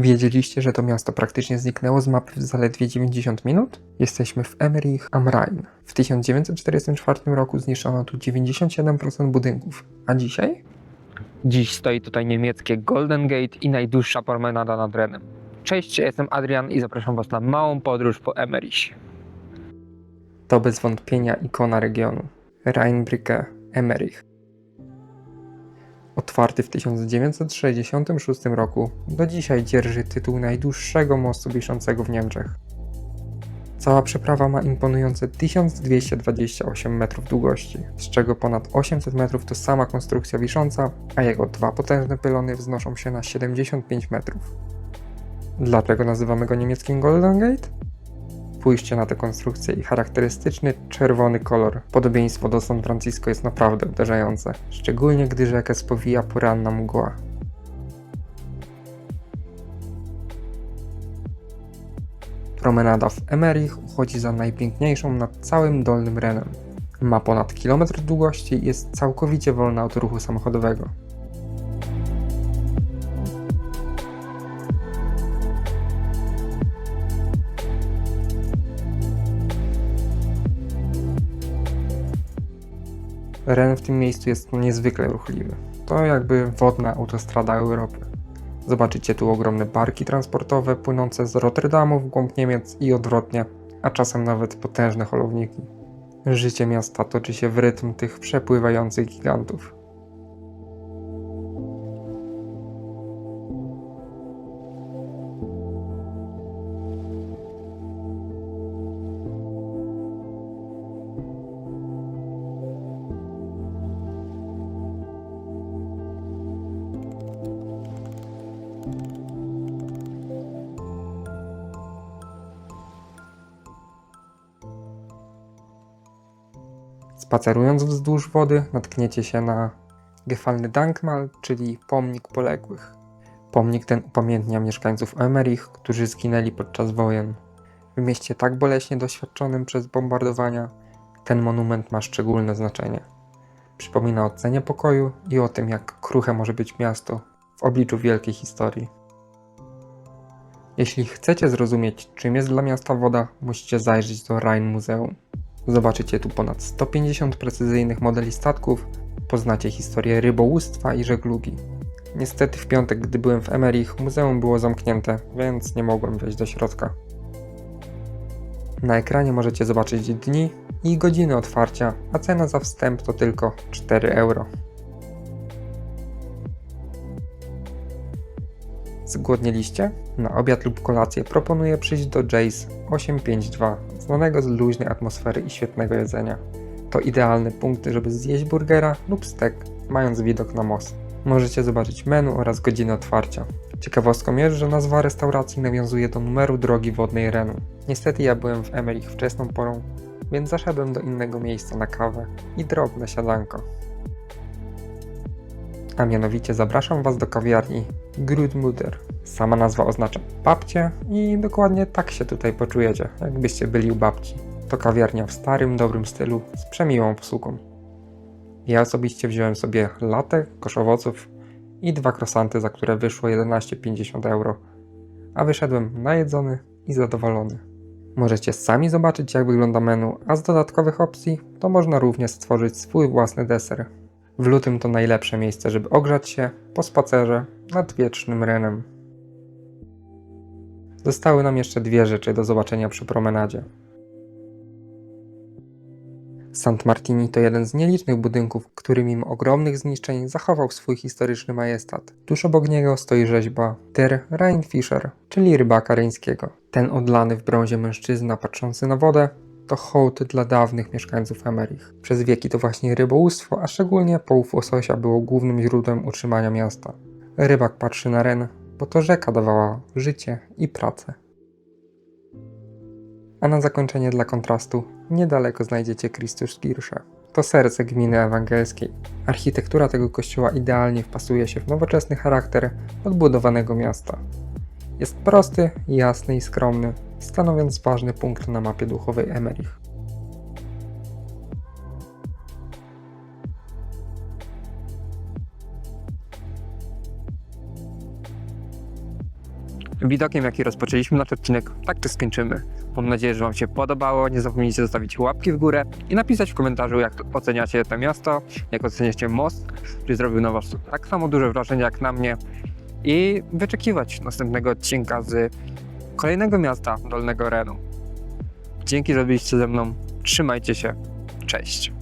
Wiedzieliście, że to miasto praktycznie zniknęło z mapy w zaledwie 90 minut? Jesteśmy w Emerich am Rhein. W 1944 roku zniszczono tu 97% budynków, a dzisiaj? Dziś stoi tutaj niemieckie Golden Gate i najdłuższa promenada nad Renem. Cześć, jestem Adrian i zapraszam Was na małą podróż po Emerich. To bez wątpienia ikona regionu. Rheinbrücke Emmerich. Otwarty w 1966 roku, do dzisiaj dzierży tytuł najdłuższego mostu wiszącego w Niemczech. Cała przeprawa ma imponujące 1228 metrów długości, z czego ponad 800 metrów to sama konstrukcja wisząca, a jego dwa potężne pylony wznoszą się na 75 metrów. Dlaczego nazywamy go niemieckim Golden Gate? Spójrzcie na tę konstrukcję i charakterystyczny czerwony kolor. Podobieństwo do San Francisco jest naprawdę uderzające, szczególnie gdy rzekę spowija poranna mgła. Promenada w Emerich uchodzi za najpiękniejszą nad całym Dolnym Renem. Ma ponad kilometr długości i jest całkowicie wolna od ruchu samochodowego. Ren w tym miejscu jest niezwykle ruchliwy. To jakby wodna autostrada Europy. Zobaczycie tu ogromne barki transportowe płynące z Rotterdamu w głąb Niemiec i odwrotnie, a czasem nawet potężne holowniki. Życie miasta toczy się w rytm tych przepływających gigantów. Spacerując wzdłuż wody, natkniecie się na gefalny Dankmal, czyli pomnik poległych. Pomnik ten upamiętnia mieszkańców Emerich, którzy zginęli podczas wojen. W mieście tak boleśnie doświadczonym przez bombardowania, ten monument ma szczególne znaczenie. Przypomina o cenie pokoju i o tym, jak kruche może być miasto w obliczu wielkiej historii. Jeśli chcecie zrozumieć, czym jest dla miasta woda, musicie zajrzeć do Rhein Muzeum. Zobaczycie tu ponad 150 precyzyjnych modeli statków, poznacie historię rybołówstwa i żeglugi. Niestety w piątek, gdy byłem w Emerich, muzeum było zamknięte, więc nie mogłem wejść do środka. Na ekranie możecie zobaczyć dni i godziny otwarcia, a cena za wstęp to tylko 4 euro. Zgłodnieliście? Na obiad lub kolację proponuję przyjść do Jace 852, znanego z luźnej atmosfery i świetnego jedzenia. To idealny punkt, żeby zjeść burgera lub stek, mając widok na most. Możecie zobaczyć menu oraz godzinę otwarcia. Ciekawostką jest, że nazwa restauracji nawiązuje do numeru drogi wodnej Renu. Niestety ja byłem w Emerich wczesną porą, więc zaszedłem do innego miejsca na kawę i drobne siadanko. A mianowicie zapraszam Was do kawiarni Grudmutter. Sama nazwa oznacza babcie i dokładnie tak się tutaj poczujecie, jakbyście byli u babci. To kawiarnia w starym, dobrym stylu z przemiłą posługą. Ja osobiście wziąłem sobie latę, kosz owoców i dwa krosanty, za które wyszło 11,50 euro, a wyszedłem najedzony i zadowolony. Możecie sami zobaczyć jak wygląda menu, a z dodatkowych opcji to można również stworzyć swój własny deser. W lutym to najlepsze miejsce, żeby ogrzać się po spacerze nad wiecznym Renem. Zostały nam jeszcze dwie rzeczy do zobaczenia przy promenadzie. Sant Martini to jeden z nielicznych budynków, który mimo ogromnych zniszczeń zachował swój historyczny majestat. Tuż obok niego stoi rzeźba Der Rheinfischer, czyli rybaka reńskiego. Ten odlany w brązie mężczyzna patrzący na wodę to hołd dla dawnych mieszkańców Emerich. Przez wieki to właśnie rybołówstwo, a szczególnie połów łososia było głównym źródłem utrzymania miasta. Rybak patrzy na Ren, bo to rzeka dawała życie i pracę. A na zakończenie dla kontrastu, niedaleko znajdziecie Christuskirche. To serce gminy ewangelskiej. Architektura tego kościoła idealnie wpasuje się w nowoczesny charakter odbudowanego miasta. Jest prosty, jasny i skromny, stanowiąc ważny punkt na mapie duchowej Emerich. Widokiem, jaki rozpoczęliśmy nasz odcinek, tak też skończymy. Mam nadzieję, że Wam się podobało. Nie zapomnijcie zostawić łapki w górę i napisać w komentarzu, jak oceniacie to miasto, jak oceniacie most, czy zrobił na Was tak samo duże wrażenie jak na mnie. I wyczekiwać następnego odcinka z kolejnego miasta Dolnego Renu. Dzięki, że byliście ze mną. Trzymajcie się. Cześć.